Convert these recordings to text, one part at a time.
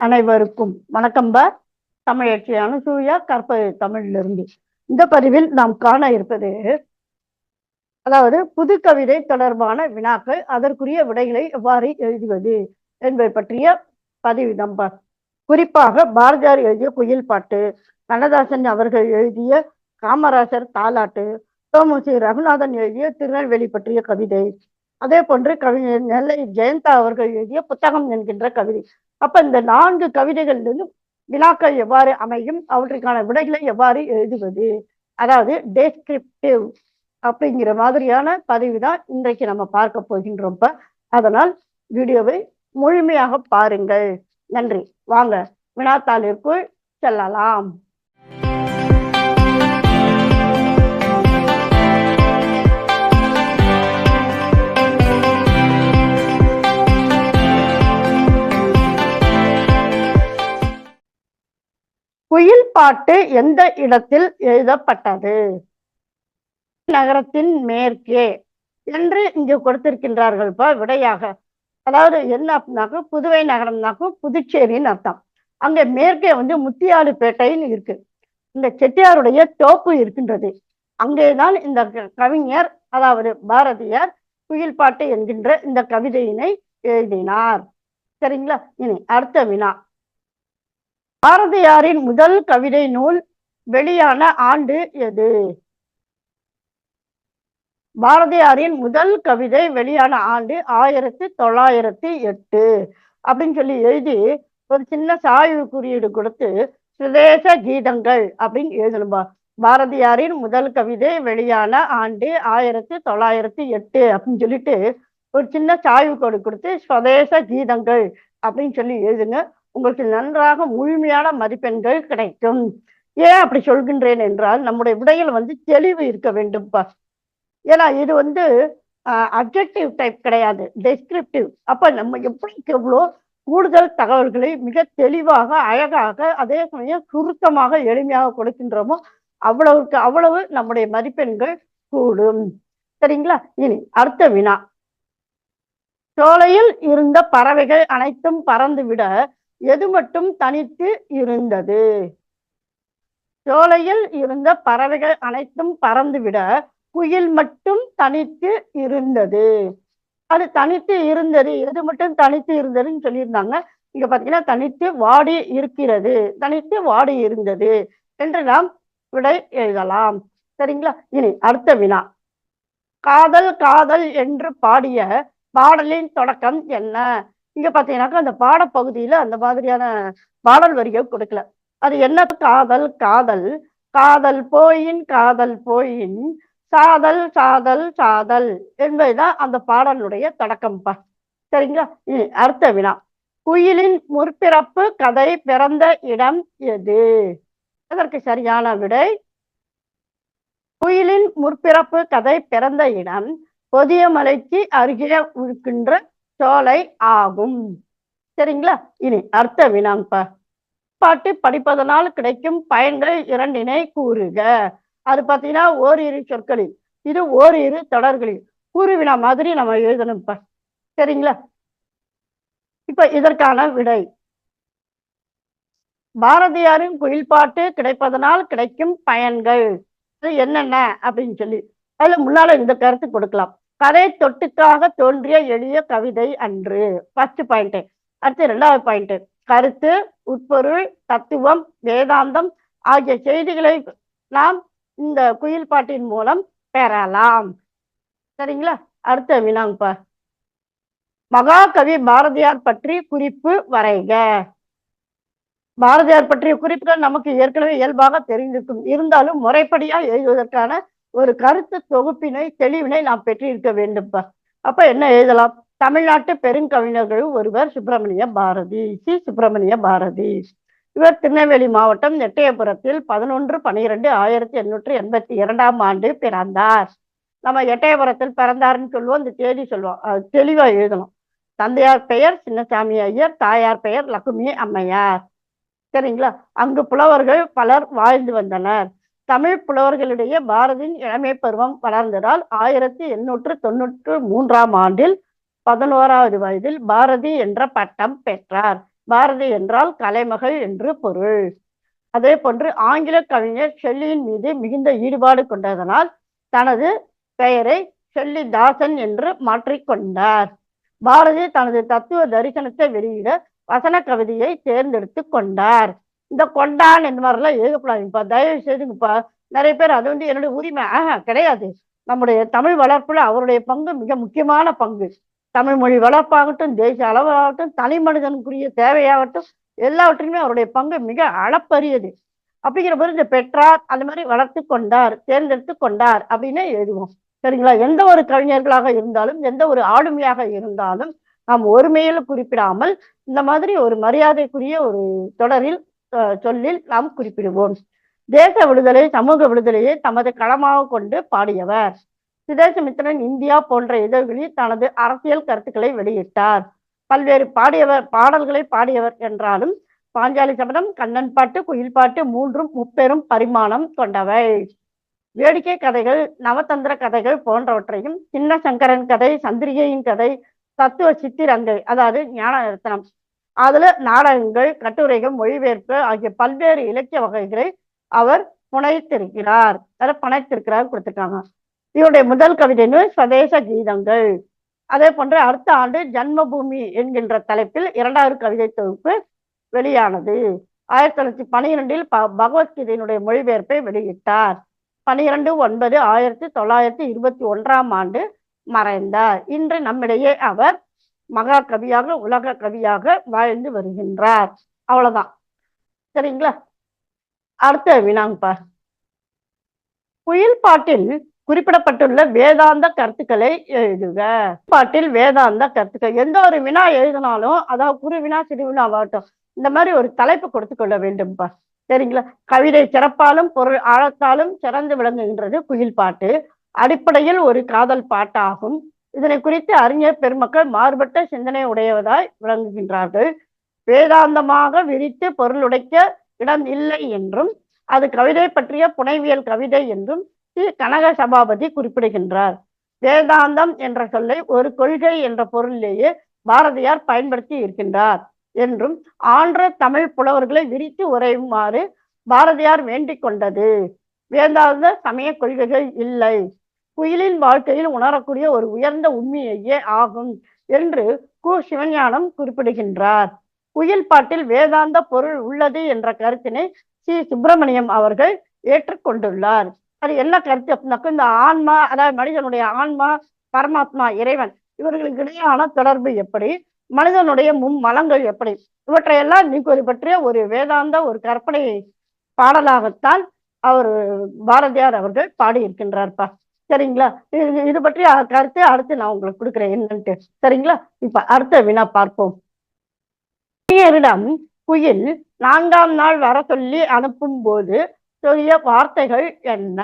அனைவருக்கும் வணக்கம் பா. தமிழச்சி அனுசூயா கற்பது தமிழிலிருந்து. இந்த பதிவில் நாம் காண இருப்பது அதாவது புது கவிதை தொடர்பான வினாக்கள் அதற்குரிய விடைகளை எவ்வாறு எழுதுவது என்பதை பற்றிய பதிவு நம்பர் குறிப்பாக பாரதியார் எழுதிய குயில் பாட்டு கண்ணதாசன் அவர்கள் எழுதிய காமராசர் தாலாட்டு தோமுசி ரகுநாதன் எழுதிய திருநெல்வேலி பற்றிய கவிதை அதே போன்று கவிஞர் நெல்லை ஜெயந்தா அவர்கள் எழுதிய புத்தகம் என்கின்ற கவிதை. அப்ப இந்த நான்கு கவிதைகளிலிருந்து வினாக்கள் எவ்வாறு அமையும்? அவற்றுக்கான விடைகளை எவ்வாறு எழுதுவது? அதாவது டெஸ்கிரிப்டிவ் அப்படிங்கிற மாதிரியான பதிவு தான் இன்றைக்கு நம்ம பார்க்க போகின்றோம். இப்ப அதனால் வீடியோவை முழுமையாக பாருங்கள். நன்றி. வாங்க வினாத்தாளிற்குள் செல்லலாம். குயில் பாட்டு எந்த இடத்தில் எழுதப்பட்டது? நகரத்தின் மேற்கே. என்று இங்கு கொடுத்திருக்கின்றார்கள் இப்ப விடையாக. அதாவது என்ன அப்படின்னாக்க புதுவை நகரம்னாக்கும் புதுச்சேரின்னு அர்த்தம். அங்க மேற்கே வந்து முத்தியாலுப்பேட்டைன்னு இருக்கு. இந்த செட்டியாருடைய தோப்பு இருக்கின்றது. அங்கேதான் இந்த க- கவிஞர் அதாவது பாரதியார் குயில் பாட்டு என்கின்ற இந்த கவிதையினை எழுதினார். சரிங்களா? இனி அடுத்த வினா. பாரதியாரின் முதல் கவிதை நூல் வெளியான ஆண்டு எது? பாரதியாரின் முதல் கவிதை வெளியான ஆண்டு ஆயிரத்தி தொள்ளாயிரத்தி எட்டு அப்படின்னு சொல்லி எழுதி ஒரு சின்ன சாய்வு குறியீடு கொடுத்து சுதேச கீதங்கள் அப்படின்னு எழுதணும்பா. பாரதியாரின் முதல் கவிதை வெளியான ஆண்டு ஆயிரத்தி தொள்ளாயிரத்தி எட்டு அப்படின்னு சொல்லிட்டு ஒரு சின்ன சாய்வு கோடு கொடுத்து சுதேச கீதங்கள் அப்படின்னு சொல்லி எழுதுங்க. உங்களுக்கு நன்றாக முழுமையான மதிப்பெண்கள் கிடைக்கும். ஏன் அப்படி சொல்கின்றேன் என்றால் நம்முடைய விடையில் வந்து தெளிவு இருக்க வேண்டும்ப்பா ஏன்னா இது வந்து அப்ஜெக்டிவ் டைப் கிடையாது டெஸ்கிரிப்டிவ் அப்ப நம்ம எப்படிக்கு எவ்வளோ கூடுதல் தகவல்களை மிக தெளிவாக அழகாக அதே சமயம் சுருக்கமாக எளிமையாக கொடுக்கின்றோமோ அவ்வளவுக்கு அவ்வளவு நம்முடைய மதிப்பெண்கள் கூடும். சரிங்களா? இனி அடுத்த வினா. சோலையில் இருந்த பறவைகள் அனைத்தும் பறந்துவிட எது மட்டும் தனித்து இருந்தது? சோலையில் இருந்த பறவைகள் அனைத்தும் பறந்துவிட குயில் மட்டும் தனித்து இருந்தது. அது தனித்து இருந்தது. எது மட்டும் தனித்து இருந்ததுன்னு சொல்லியிருந்தாங்க. இங்க பாத்தீங்கன்னா தனித்து வாடி இருக்கிறது. தனித்து வாடி இருந்தது என்று நாம் விடை எழுதலாம். சரிங்களா? இனி அடுத்த வினா. காதல் காதல் என்று பாடிய பாடலின் தொடக்கம் என்ன? இங்க பாத்தீங்கன்னாக்கா அந்த பாடப்பகுதியில அந்த மாதிரியான பாடல் வரிகள் கொடுக்கல. அது என்ன? காதல் காதல். காதல் போயின் காதல் போயின். சாதல் சாதல் சாதல் என்பதுதான் அந்த பாடலுடைய தொடக்கம்ப்பா சரிங்களா? அர்த்த அடுத்த வினா. குயிலின் முற்பிறப்பு கதை பிறந்த இடம் எது? அதற்கு சரியான விடை. குயிலின் முற்பிறப்பு கதை பிறந்த இடம் பொதிய மலைக்கு அருகே இருக்கின்ற சோலை ஆகும். சரிங்களா? இனி அர்த்த வினாப்பா பாட்டு படிப்பதனால் கிடைக்கும் பயன்கள் இரண்டினை கூறுக. அது பார்த்தீங்கன்னா ஓரிரு சொற்களில் இது ஓரிரு தொடர்களில். கூறுவினா மாதிரி நம்ம எழுதணும்ப்பா. சரிங்களா? இப்ப இதற்கான விடை. பாரதியாரின் குயில் பாட்டு கிடைப்பதனால் கிடைக்கும் பயன்கள். இது என்னென்ன? அப்படின்னு சொல்லி அதுல முன்னால இந்த கருத்து கொடுக்கலாம். கதை தொட்டுக்காக தோன்றிய எளிய கவிதை அன்று. ஃபர்ஸ்ட் பாயிண்ட் அடுத்து ரெண்டாவது பாயிண்ட் கருத்து உட்பொருள் தத்துவம் வேதாந்தம் ஆகிய செய்திகளை நாம் இந்த குயில் பாட்டின் மூலம் பெறலாம். சரிங்களா? அடுத்த வினாங்கப்பா மகாகவி பாரதியார் பற்றி குறிப்பு வரைக. பாரதியார் பற்றிய குறிப்புகள் நமக்கு ஏற்கனவே இயல்பாக தெரிந்திருக்கும். இருந்தாலும் முறைப்படியா எழுதுவதற்கான ஒரு கருத்து தொகுப்பினை தெளிவினை நாம் பெற்றிருக்க வேண்டும்ப்பா. அப்ப என்ன எழுதலாம்? தமிழ்நாட்டு பெருங்கவிஞர்கள் ஒருவர் சுப்பிரமணிய பாரதி சி. சுப்பிரமணிய பாரதி. இவர் திருநெல்வேலி மாவட்டம் எட்டயபுரத்தில் பதினொன்று பனிரெண்டு ஆயிரத்தி எண்ணூற்றி எண்பத்தி இரண்டாம் ஆண்டு பிறந்தார். நம்ம எட்டயபுரத்தில் பிறந்தாருன்னு சொல்லுவோம். இந்த தேதி சொல்லுவோம். அது தெளிவா எழுதணும். தந்தையார் பெயர் சின்னசாமி ஐயர் தாயார் பெயர் லக்குமி அம்மையார். சரிங்களா? அங்கு புலவர்கள் பலர் வாழ்ந்து வந்தனர். தமிழ் புலவர்களிடையே பாரதியின் இளமை பருவம் வளர்ந்ததால் ஆயிரத்தி எண்ணூற்று தொண்ணூற்று மூன்றாம் ஆண்டில் பதினோராவது வயதில் பாரதி என்ற பட்டம் பெற்றார். பாரதி என்றால் கலைமகள் என்று பொருள். அதே போன்று ஆங்கில கவிஞர் ஷெல்லியின் மீது மிகுந்த ஈடுபாடு கொண்டதனால் தனது பெயரை ஷெல்லி தாசன் என்று மாற்றிக்கொண்டார் பாரதி தனது தத்துவ தரிசனத்தை வெளியிட வசன கவிதையை தேர்ந்தெடுத்து கொண்டார். இந்த கொண்டான் இந்த மாதிரிலாம் எழுதக்கூடாது. இப்போ தயவு செய்து நிறைய பேர் அது வந்து என்னுடைய உரிமை. ஆஹா கிடையாது. நம்முடைய தமிழ் வளர்ப்புல அவருடைய பங்கு மிக முக்கியமான பங்கு. தமிழ் மொழி வளர்ப்பாகட்டும் தேசிய அளவாகட்டும் தனி மனிதனுக்குரிய தேவையாகட்டும் எல்லாவற்றிலுமே அவருடைய பங்கு மிக அளப்பரியது. அப்படிங்கிற போது இந்த பெற்றார் அந்த மாதிரி வளர்த்து கொண்டார் தேர்ந்தெடுத்து கொண்டார் அப்படின்னு எழுதுவோம். சரிங்களா? எந்த ஒரு கவிஞர்களாக இருந்தாலும் எந்த ஒரு ஆளுமையாக இருந்தாலும் நாம் ஒருமையில் குறிப்பிடாமல் இந்த மாதிரி ஒரு மரியாதைக்குரிய ஒரு தொடரில் சொல்லில் நாம் குறிப்பிடுவோம். தேச விடுதலை சமூக விடுதலையை தமது களமாக கொண்டு பாடியவர். சுதேசமித்திரன் இந்தியா போன்ற இதழ்களில் தனது அரசியல் கருத்துக்களை வெளியிட்டார். பல்வேறு பாடியவர் பாடல்களை பாடியவர் என்றாலும் பாஞ்சாலி சபதம் கண்ணன் பாட்டு குயில் பாட்டு மூன்றும் முப்பெரும் பரிமாணம் கொண்டவை. வேடிக்கை கதைகள் நவதந்திர கதைகள் போன்றவற்றையும் சின்ன சங்கரன் கதை சந்திரிகையின் கதை தத்துவ சித்திரங்கை அதாவது ஞான ரத்னம் அதுல நாடகங்கள் கட்டுரைகள் மொழிபெயர்ப்பு ஆகிய பல்வேறு இலக்கிய வகைகளை அவர் புனைத்திருக்கிறார். அதை பனைத்திருக்கிறார் கொடுத்திருக்காங்க. இவருடைய முதல் கவிதை நூல் கீதங்கள். அதே போன்று அடுத்த ஆண்டு ஜன்மபூமி என்கின்ற தலைப்பில் இரண்டாவது கவிதை தொகுப்பு வெளியானது. ஆயிரத்தி தொள்ளாயிரத்தி பனிரெண்டில் ப பகவத்கீதையினுடைய மொழிபெயர்ப்பை வெளியிட்டார். பனிரெண்டு ஒன்பது ஆயிரத்தி தொள்ளாயிரத்தி இருபத்தி ஒன்றாம் ஆண்டு மறைந்தார். இன்று நம்மிடையே அவர் மகா கவியாக உலக கவியாக வாழ்ந்து வருகின்றார். அவ்வளவுதான். சரிங்களா? அடுத்த வினாங்கப்பா. குயில் பாட்டில் குறிப்பிடப்பட்டுள்ள வேதாந்த கருத்துக்களை எழுதுக. பாட்டில் வேதாந்த கருத்துக்கள். எந்த ஒரு வினா எழுதினாலும் அதாவது குறு வினா சிறு வினாவாகட்டும் இந்த மாதிரி ஒரு தலைப்பு கொடுத்து கொள்ள வேண்டும்பா. சரிங்களா? கவிதை சிறப்பாலும் பொருள் ஆழத்தாலும் சிறந்து விளங்குகின்றது குயில் பாட்டு அடிப்படையில் ஒரு காதல் பாட்டாகும். இதனை குறித்து அறிஞர் பெருமக்கள் மாறுபட்ட சிந்தனை உடையவதாய் விளங்குகின்றார்கள். வேதாந்தமாக விரித்து பொருளுடைக்க இடம் இல்லை என்றும் அது கவிதை பற்றிய புனைவியல் கவிதை என்றும் சி. கனக சபாபதி குறிப்பிடுகின்றார். வேதாந்தம் என்ற சொல்லை ஒரு கொள்கை என்ற பொருளிலேயே பாரதியார் பயன்படுத்தி இருக்கின்றார் என்றும் ஆன்ற தமிழ் புலவர்களை விரித்து உரையுமாறு பாரதியார் வேண்டிக் கொண்டது. வேதாந்த சமய கொள்கைகள் இல்லை. குயிலின் வாழ்க்கையில் உணரக்கூடிய ஒரு உயர்ந்த உண்மையையே ஆகும் என்று கு. சிவஞானம் குறிப்பிடுகின்றார். குயில் பாட்டில் வேதாந்த பொருள் உள்ளது என்ற கருத்தினை சி. சுப்பிரமணியம் அவர்கள் ஏற்றுக்கொண்டுள்ளார். அது என்ன கருத்து அப்படின்னாக்க இந்த ஆன்மா அதாவது மனிதனுடைய ஆன்மா பரமாத்மா இறைவன் இவர்களுக்கு இடையான தொடர்பு எப்படி? மனிதனுடைய மும்மலங்கள் எப்படி? இவற்றையெல்லாம் நீக்குவது பற்றிய ஒரு வேதாந்த ஒரு கற்பனை பாடலாகத்தான் அவர் பாரதியார் அவர்கள் பாடியிருக்கின்றார்ப்பா. சரிங்களா? இது பற்றி கருத்து அடுத்து நான் உங்களுக்கு கொடுக்குறேன். என்னன்ட்டு. சரிங்களா? இப்ப அடுத்த வினா பார்ப்போம். குயிலிடம் குயில் நான்காம் நாள் வர சொல்லி அனுப்பும் போது சொல்லிய வார்த்தைகள் என்ன?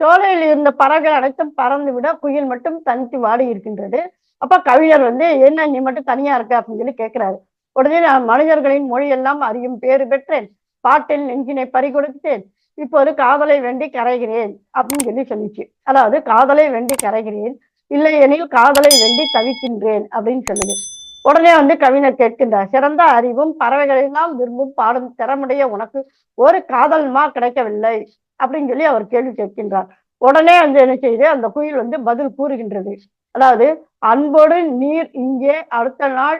சோலையில் இருந்த பறவைகள் அனைத்தும் பறந்து விட குயில் மட்டும் தனித்து வாடி இருக்கின்றது. அப்ப கவிஞர் வந்து என்ன நீ மட்டும் தனியா இருக்க? அப்படின்னு சொல்லி கேட்கிறாரு. உடனே நான் மனிதர்களின் மொழியெல்லாம் அறியும் பேறு பெற்றேன். பாட்டில் நெஞ்சினை பறிகொடுத்தேன். இப்போது காதலை வேண்டி கரைகிறேன் அப்படின்னு சொல்லி சொல்லிச்சு. அதாவது காதலை வேண்டி கரைகிறேன் இல்லை எனில் காதலை வேண்டி தவிக்கின்றேன் அப்படின்னு சொல்லுது. உடனே வந்து கவிஞர் கேட்கின்றார் சிறந்த அறிவும் பறவைகளெல்லாம் விரும்பும் பாடும் திறமுடைய உனக்கு ஒரு காதல்மா கிடைக்கவில்லை? அப்படின்னு சொல்லி அவர் கேள்வி கேட்கின்றார். உடனே வந்து என்ன செய்யுது அந்த குயில் வந்து பதில் கூறுகின்றது. அதாவது அன்போடு நீர் இங்கே அடுத்த நாள்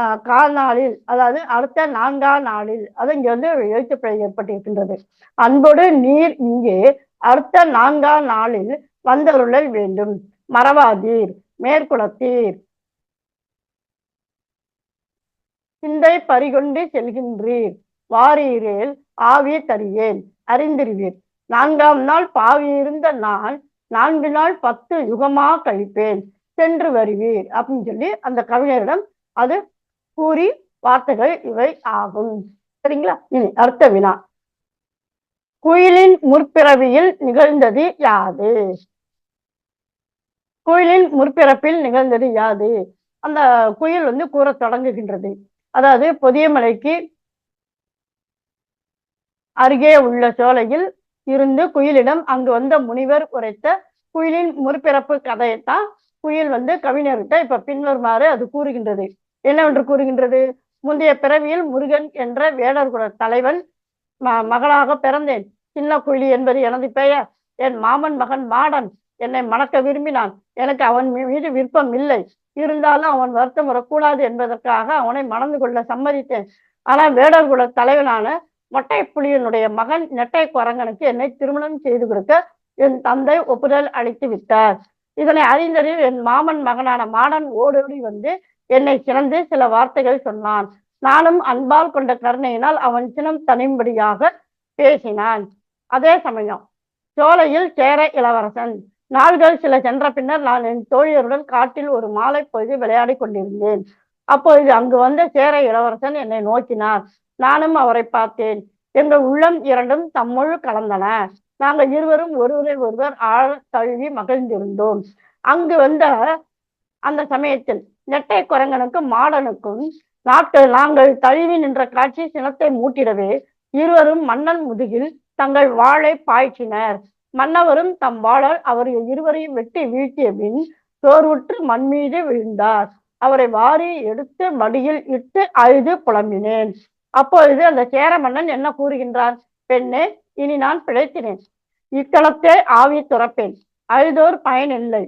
ஆஹ் கால் நாளில் அதாவது அடுத்த நான்காம் நாளில் அது இங்க வந்து எழுத்துப்பிழை ஏற்பட்டிருக்கின்றது. அன்போடு நீர் இங்கே அடுத்த நான்காம் நாளில் வந்தருளல் வேண்டும். மறவாதீர் மேற்குளத்தீர் சிந்தை பறிகொண்டு செல்கின்றீர். வாரீரேல் ஆவி தரியேன் அறிந்திருவீர் நான்காம் நாள் பாவி இருந்த நான் நான்கு நாள் பத்து யுகமா கழிப்பேன். சென்று வருவீர் அப்படின்னு சொல்லி அந்த கவிஞரிடம் அது கூறி வார்த்தைகள் இவை ஆகும். சரிங்களா? இனி அடுத்த வினா. குயிலின் முற்பிறவியில் நிகழ்ந்தது யாது? குயிலின் முற்பிறப்பில் நிகழ்ந்தது யாது? அந்த குயில் வந்து கூறத் தொடங்குகின்றது. அதாவது பொதியமலைக்கு அருகே உள்ள சோலையில் இருந்து குயிலிடம் அங்கு வந்த முனிவர் உரைத்த குயிலின் முற்பிறப்பு கதையைத்தான் குயில் வந்து கவிஞர்கிட்ட இப்ப பின்வருமாறு அது கூறுகின்றது. என்னவென்று கூறுகின்றது? முந்தைய பிறவியில் முருகன் என்ற வேடர்குல தலைவன் ம- மகளாக பிறந்தேன். சின்ன குழி என்பது எனது பெயர். என் மாமன் மகன் மாடன் என்னை மணக்க விரும்பினான். எனக்கு அவன் மீது விருப்பம் இல்லை. இருந்தாலும் அவன் வருத்தம் வரக்கூடாது என்பதற்காக அவனை மணந்து கொள்ள சம்மதித்தேன். ஆனால் வேடர்குல தலைவனான மொட்டை புலியனுடைய மகன் நெட்டை குரங்கனுக்கு என்னை திருமணம் செய்து கொடுக்க என் தந்தை ஒப்புதல் அளித்து விட்டார். இதனை அறிந்ததில் என் மாமன் மகனான மாடன் ஓடோடி வந்து என்னை சிறந்து சில வார்த்தைகள் சொன்னான். நானும் அன்பால் கொண்ட கருணையினால் அவன் சினம் தனிம்படியாக பேசினான். அதே சமயம் சோலையில் சேர இளவரசன். நாள்கள் சில சென்ற பின்னர் நான் என் தோழியருடன் காட்டில் ஒரு மாலை பொழுது விளையாடி கொண்டிருந்தேன். அப்பொழுது அங்கு வந்த சேர இளவரசன் என்னை நோக்கினார். நானும் அவரை பார்த்தேன். எங்கள் உள்ளம் இரண்டும் தம்முள் கலந்தன. நாங்கள் இருவரும் ஒருவரை ஒருவர் ஆழ தழுவி மகிழ்ந்திருந்தோம். அங்கு வந்த அந்த சமயத்தில் நெட்டை குரங்கனுக்கும் மாடனுக்கும் நாட்டு நாங்கள் தழுவி நின்ற காட்சி சினத்தை மூட்டிடவே இருவரும் மன்னன் முதுகில் தங்கள் வாளை பாய்ச்சினர். மன்னவரும் தம் வாழல் அவர்கள் இருவரையும் வெட்டி வீழ்த்திய பின் சோர்வுற்று மண் மீது விழுந்தார். அவரை வாரி எடுத்து மடியில் இட்டு அழுது புலம்பினேன். அப்பொழுது அந்த சேர மன்னன் என்ன கூறுகின்றான்? பெண்ணே இனி நான் பிழைத்தினேன் இத்தலத்தை ஆவி துறப்பேன். அழுதோர் பயனில்லை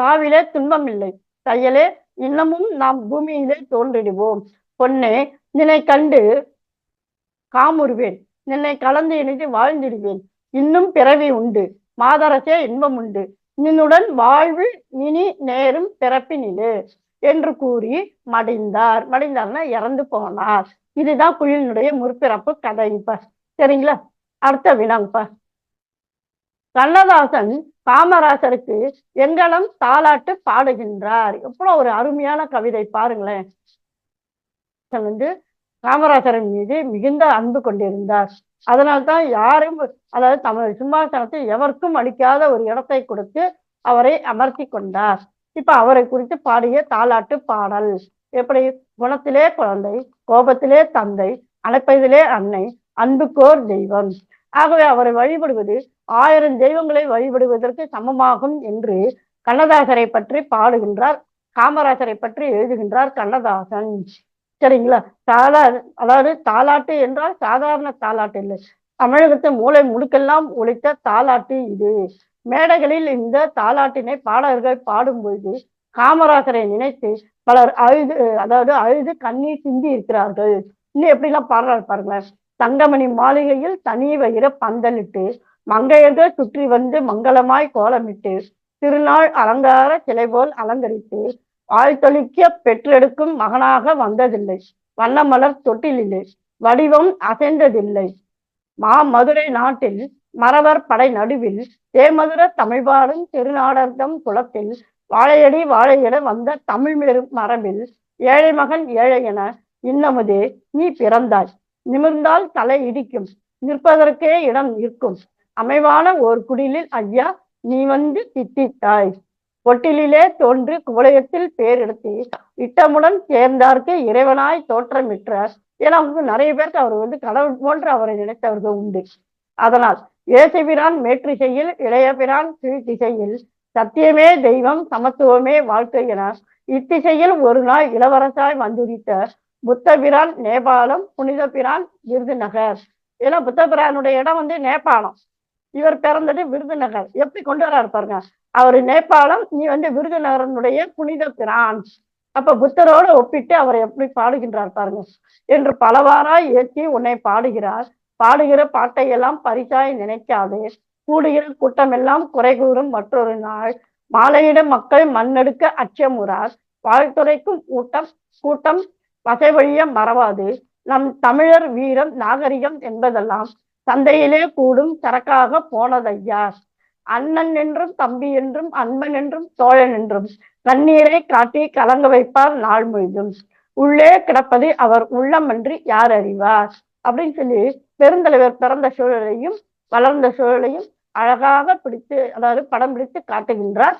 சாவிலே துன்பம் இல்லை தையலே இன்னமும் நாம் பூமியிலே தோன்றிடுவோம். பொன்னே நினை கண்டு காமுறுவேன். நின்னை கலந்து இணைத்து வாழ்ந்திடுவேன். இன்னும் பிறவி உண்டு. மாதரசே இன்பம் உண்டு. நின்னுடன் வாழ்வு இனி நேரும் பிறப்பினிலே என்று கூறி மடிந்தார். மடிந்தார்னா இறந்து போனார். இதுதான் குயிலினுடைய முற்பிறப்பு கதை இப்ப. சரிங்களா? அடுத்த வினாங்கப்பா கண்ணதாசன் காமராசருக்கு எங்கனம் தாலாட்டு பாடுகின்றார். எவ்வளவு ஒரு அருமையான கவிதை பாருங்களேன். வந்து காமராசரின் மீது மிகுந்த அன்பு கொண்டிருந்தார். அதனால்தான் யாரும் அதாவது தமது சிம்மாசனத்தை எவருக்கும் அளிக்காத ஒரு இடத்தை கொடுத்து அவரை அமர்த்தி கொண்டார். இப்ப அவரை குறித்து பாடிய தாலாட்டு பாடல் எப்படி? குணத்திலே குழந்தை கோபத்திலே தந்தை அழைப்பதிலே அன்னை அன்புக்கோர் தெய்வம். ஆகவே அவரை வழிபடுவது ஆயிரம் தெய்வங்களை வழிபடுவதற்கு சமமாகும் என்று கண்ணதாசரை பற்றி பாடுகின்றார். காமராசரை பற்றி எழுதுகின்றார் கண்ணதாசன். சரிங்களா? தாலா அதாவது தாலாட்டு என்றால் சாதாரண தாலாட்டு இல்லை. தமிழகத்து மூளை முடுக்கெல்லாம் ஒழித்த தாலாட்டு இது. மேடைகளில் இந்த தாலாட்டினை பாடகர்கள் பாடும்பொழுது காமராசரை நினைத்து பலர் அழுது அதாவது அழுது கண்ணீர் சிந்தி இருக்கிறார்கள். இன்னும் எப்படிலாம் பாடுறாரு பாருங்களேன். தங்கமணி மாளிகையில் தனி வயிற பந்தலிட்டு மங்கையர்கள் சுற்றி வந்து மங்களமாய் கோலமிட்டு திருநாள் அலங்கார சிலை போல் அலங்கரித்து ஆழ்த்தொழிக்க பெற்றெடுக்கும் மகனாக வந்ததில்லை. வண்ணமலர் தொட்டிலில்லை வடிவம் அசைந்ததில்லை. மா மதுரை நாட்டில் மறவர் படை நடுவில் தேமதுர தமிழ்பாடும் திருநாடர்தம் குளத்தில் வாழையடி வாழையிட வந்த தமிழ் மரபில் ஏழை மகன் ஏழை என இன்னமுதே நீ பிறந்தாய். நிமிர்ந்தால் தலை இடிக்கும். நிற்பதற்கே இடம் இருக்கும். அமைவான ஓர் குடிலில் ஐயா நீ வந்து தித்தித்தாய் பொட்டிலே தோன்று குவலயத்தில் பேரெடுத்து இட்டமுடன் சேர்ந்தார்க்கு இறைவனாய் தோற்றமிட்ட ஏன்னா வந்து நிறைய பேருக்கு அவர் வந்து கடவுள் போன்று அவரை நினைத்தவர்கள் உண்டு. அதனால் இயேசுபிரான் மேற்றிசையில் இளையபிரான் கீழ்த்திசையில் சத்தியமே தெய்வம் சமத்துவமே வாழ்க்கை என இத்திசையில் ஒரு நாள் இளவரசாய் வந்துரித்த புத்தபிரான் நேபாளம் புனித பிரான் விருதுநகர். ஏன்னா புத்தபிரானுடைய இடம் வந்து நேபாளம். இவர் பிறந்தது விருதுநகர். எப்படி கொண்டு வராரு பாருங்க. அவர் நேபாளம் நீ வந்து விருதுநகரனுடைய புனித பிரான் அப்ப புத்தரோட ஒப்பிட்டு அவர் எப்படி பாடுகின்றார் பாருங்க. என்று பலவாறாய் ஏற்றி உன்னை பாடுகிறார். பாடுகிற பாட்டையெல்லாம் பரிசாய் நினைக்காதே. கூடுகிற கூட்டமெல்லாம் குறை கூறும் மற்றொரு நாள். மாலையிட மக்கள் மண்ணெடுக்க அச்சமுறார். வாழ்த்துரைக்கும் கூட்டம் கூட்டம் வசை வழியம் மறவாது. நம் தமிழர் வீரம் நாகரிகம் என்பதெல்லாம் சந்தையிலே கூடும் சரக்காக போனதையா? அண்ணன் என்றும் தம்பி என்றும் அன்பன் என்றும் தோழன் என்றும் கண்ணீரை காட்டி கலங்க வைப்பார் நாள் முழுதும். உள்ளே கிடப்பது அவர் உள்ளமன்றி யார் அறிவார்? அப்படின்னு சொல்லி பெருந்தலைவர் பிறந்த சூழலையும் வளர்ந்த சூழலையும் அழகாக பிடித்து அதாவது படம் பிடித்து காட்டுகின்றார்.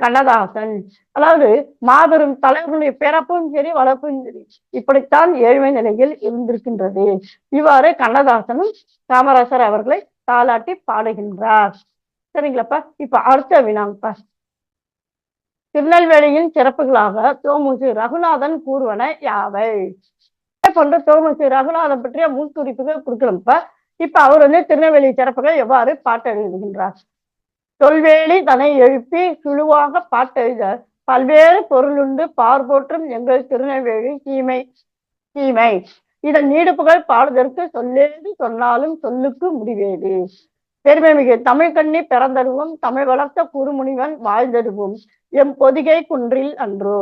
கண்ணதாசன். அதாவது மாபெரும் தலைவர்களுடைய பிறப்பும் சரி வளர்ப்பும் சரி இப்படித்தான் ஏழ்மை நிலையில் இருந்திருக்கின்றது. இவ்வாறு கண்ணதாசனும் காமராசர் அவர்களை தாளாட்டி பாடுகின்றார். சரிங்களாப்பா? இப்ப அடுத்த வினாங்கப்பா. திருநெல்வேலியின் சிறப்புகளாக தோமுசு ரகுநாதன் கூறுவன யாவை? போன்ற தோமுசு ரகுநாதன் பற்றிய முன்குறிப்புகள் கொடுக்கணும்ப்பா. இப்ப அவர் வந்து திருநெல்வேலி சிறப்புகள் எவ்வாறு பாட்டு எழுதுகின்றார் தொல்வேலி தன்னை எழுப்பி சுழுவாக பாட்டெழுத பல்வேறு பொருளுண்டு பார்போற்றும் எங்கள் திருநெல்வேலி தீமை தீமை இதன் நீடுப்புகள் பாடுதற்கு சொல்லேது சொன்னாலும் சொல்லுக்கு முடிவேது. பெருமைமிகு தமிழ் கண்ணி பிறந்தருவும் தமிழ் வளர்த்த குறுமுனிவன் வாழ்ந்தருவும் எம் பொதிகை குன்றில் அன்றோ.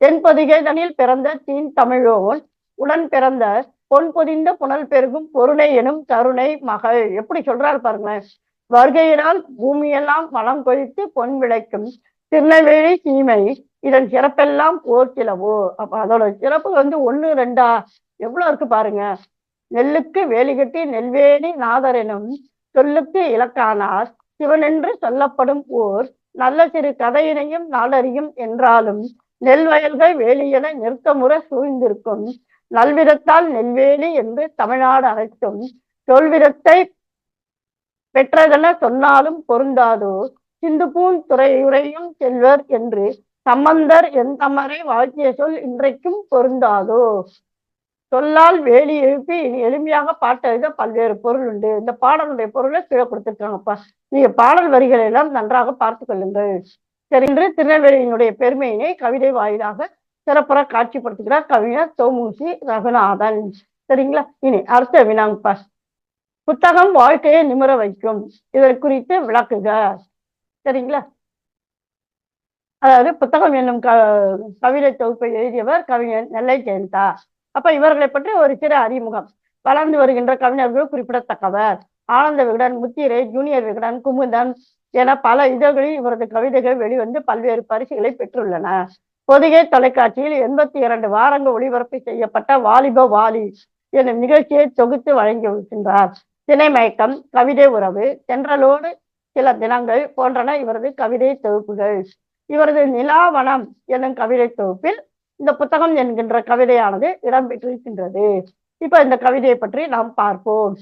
தென் பொதிகை தனில் பிறந்த தீன் தமிழோன் உடன் பிறந்த பொன் பொதிந்த புனல் பெருகும் பொருணை எனும் கருணை மகள். எப்படி சொல்றாரு பாருங்களேன். வருகையினால் பூமியெல்லாம் வளம் கொழித்து பொன் விளைக்கும். திருநெல்வேலி சீமை இதன் சிறப்பெல்லாம் போர்ச்சிலவோ அப்ப அதோட சிறப்பு வந்து ஒண்ணு ரெண்டா? எவ்வளவு இருக்கு பாருங்க. நெல்லுக்கு வேலி கட்டி நெல்வேலி நாதர் எனும் சொல்லுக்கு இலக்கானார். சிவனென்று சொல்லப்படும் ஓர் நல்ல சிறு கதையினையும் நாளறியும் என்றாலும் நெல் வயல்கள் வேலியென நெருக்கமுற சூழ்ந்திருக்கும். நல்விதத்தால் நெல்வேலி என்று தமிழ்நாடு அனைத்தும் தொல்விதத்தை பெற்றதென சொன்னாலும் பொருந்தாதோ? சிந்துபூன் துறையுறையும் செல்வர் என்று சம்பந்தர் என் தமரை வாழ்த்திய சொல் இன்றைக்கும் பொருந்தாதோ? சொல்லால் வேலி எழுப்பி எளிமையாக பாட்டு எழுத பல்வேறு பொருள் உண்டு. இந்த பாடலுடைய பொருளை கீழே கொடுத்துருக்காங்கப்பா. நீங்க பாடல் வரிகளை எல்லாம் நன்றாக பார்த்து கொள்ளுங்கள். சரி என்று திருநெல்வேலியினுடைய பெருமையினை கவிதை வாயிலாக சிறப்புற காட்சிப்படுத்துகிறார் கவிஞர் தோமுசி ரகுநாதன். சரிங்களா? இனி அடுத்த வினாங்கப்பா. புத்தகம் வாழ்க்கையை நிமிர வைக்கும். இதை குறித்து விளக்குக. சரிங்களா? அதாவது புத்தகம் என்னும் க கவிதை தொகுப்பை எழுதியவர் கவிஞர் நெல்லை ஜெயந்தா. அப்ப இவர்களை பற்றி ஒரு சிறு அறிமுகம். வளர்ந்து வருகின்ற கவிஞர்கள் குறிப்பிடத்தக்கவர். ஆனந்த விகடன் முத்திரை ஜூனியர் விகடன் குமுதன் என பல இதழ்களில் இவரது கவிதைகள் வெளிவந்து பல்வேறு பரிசுகளை பெற்றுள்ளன. பொதிகை தொலைக்காட்சியில் எண்பத்தி இரண்டு வாரங்கள் ஒளிபரப்பு செய்யப்பட்ட வாலிப வாலி எனும் நிகழ்ச்சியை தொகுத்து வழங்கியிருக்கின்றார் திணைமயக்கம் கவிதை உறவு தென்றலோடு சில தினங்கள் போன்றன இவரது கவிதை தொகுப்புகள். இவரது நிலாவனம் எனும் கவிதை தொகுப்பில் இந்த புத்தகம் என்கின்ற கவிதையானது இடம்பெற்றிருக்கின்றது. இப்ப இந்த கவிதையை பற்றி நாம் பார்ப்போம்.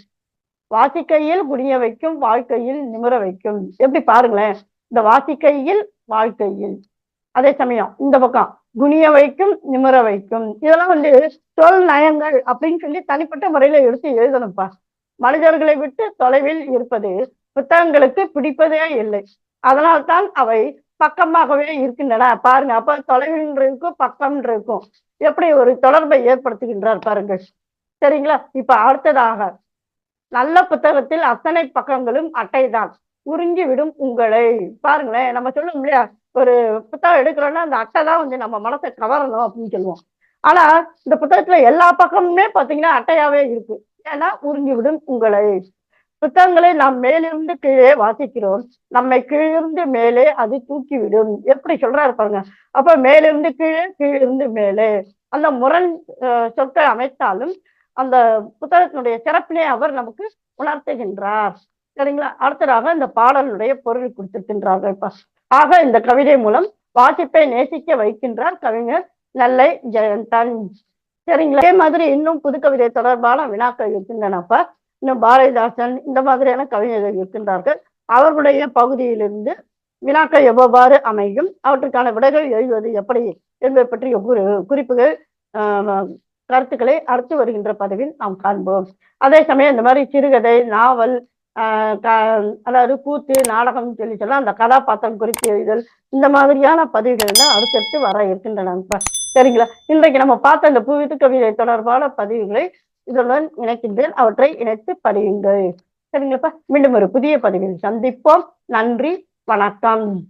வாசிக்கையில் குனிய வைக்கும் வாழ்க்கையில் நிமிர வைக்கும். எப்படி பாருங்களேன். இந்த வாசிக்கையில் வாழ்க்கையில். அதே சமயம் இந்த பக்கம் குனிய வைக்கும் நிமிர வைக்கும். இதெல்லாம் வந்து சொல் நயங்கள் அப்படின்னு சொல்லி தனிப்பட்ட முறையில எடுத்து எழுதணும்ப்பா. மனிதர்களை விட்டு தொலைவில் இருப்பது புத்தகங்களுக்கு பிடிப்பதே இல்லை. அதனால்தான் அவை பக்கமாகவே இருக்கின்றன. பாருங்க அப்ப தொலைவில் இருக்கும் பக்கம் இருக்கும். எப்படி ஒரு தொடர்பை ஏற்படுத்துகின்றார் பாருங்கள். சரிங்களா? இப்ப அடுத்ததாக நல்ல புத்தகத்தில் அத்தனை பக்கங்களும் அட்டைதான். உறிஞ்சி விடும் உங்களை. பாருங்களேன் நம்ம சொல்லுவோம் இல்லையா? ஒரு புத்தகம் எடுக்கிறோம்னா அந்த அட்டை தான் வந்து நம்ம மனசை கவரணும் அப்படின்னு சொல்லுவோம். ஆனா இந்த புத்தகத்துல எல்லா பக்கமுமே பாத்தீங்கன்னா அட்டையாவே இருக்கு. ஏன்னா உறிஞ்சி விடும் உங்களை. புத்தகங்களை நாம் மேலிருந்து கீழே வாசிக்கிறோம். நம்மை கீழிருந்து மேலே அது தூக்கிவிடும். எப்படி சொல்றாரு பாருங்க. அப்ப மேலிருந்து கீழே கீழிருந்து மேலே. அந்த முரண் சொற்கள் அமைத்தாலும் அந்த புத்தகத்தினுடைய சிறப்பினை அவர் நமக்கு உணர்த்துகின்றார். சரிங்களா? அடுத்ததாக இந்த பாடலுடைய பொருள் கொடுத்திருக்கின்றார்கள். ஆக இந்த கவிதை மூலம் வாசிப்பை நேசிக்க வைக்கின்றார் கவிஞர் நெல்லை ஜெயந்தன் சரிங்களா? அதே மாதிரி இன்னும் புதுக்கவிதை தொடர்பான வினாக்கள் இருக்கின்றனப்ப இன்னும் பாரதிதாசன் இந்த மாதிரியான கவிஞர்கள் இருக்கின்றார்கள். அவர்களுடைய பகுதியிலிருந்து வினாக்கள் எவ்வாறு அமையும் அவற்றுக்கான விடைகள் எழுதுவது எப்படி என்பதை பற்றிய குறிப்புகள் கருத்துக்களை அடுத்து வருகின்ற பதவியில் நாம் காண்போம். அதே சமயம் இந்த மாதிரி சிறுகதை நாவல் அதாவது கூத்து நாடகம் சொல்லி சொல்ல அந்த கதாபாத்திரம் குறித்து எழுதல் இந்த மாதிரியான பதிவுகள் தான் அடுத்தடுத்து வர இருக்கின்றன. சரிங்களா? இன்றைக்கு நம்ம பார்த்த அந்த புவித்து கவிதை தொடர்பான பதிவுகளை இதனுடன் இணைக்கின்றேன். அவற்றை இணைத்து படியுங்கள். சரிங்களாப்பா? மீண்டும் ஒரு புதிய பதிவில் சந்திப்போம். நன்றி. வணக்கம்.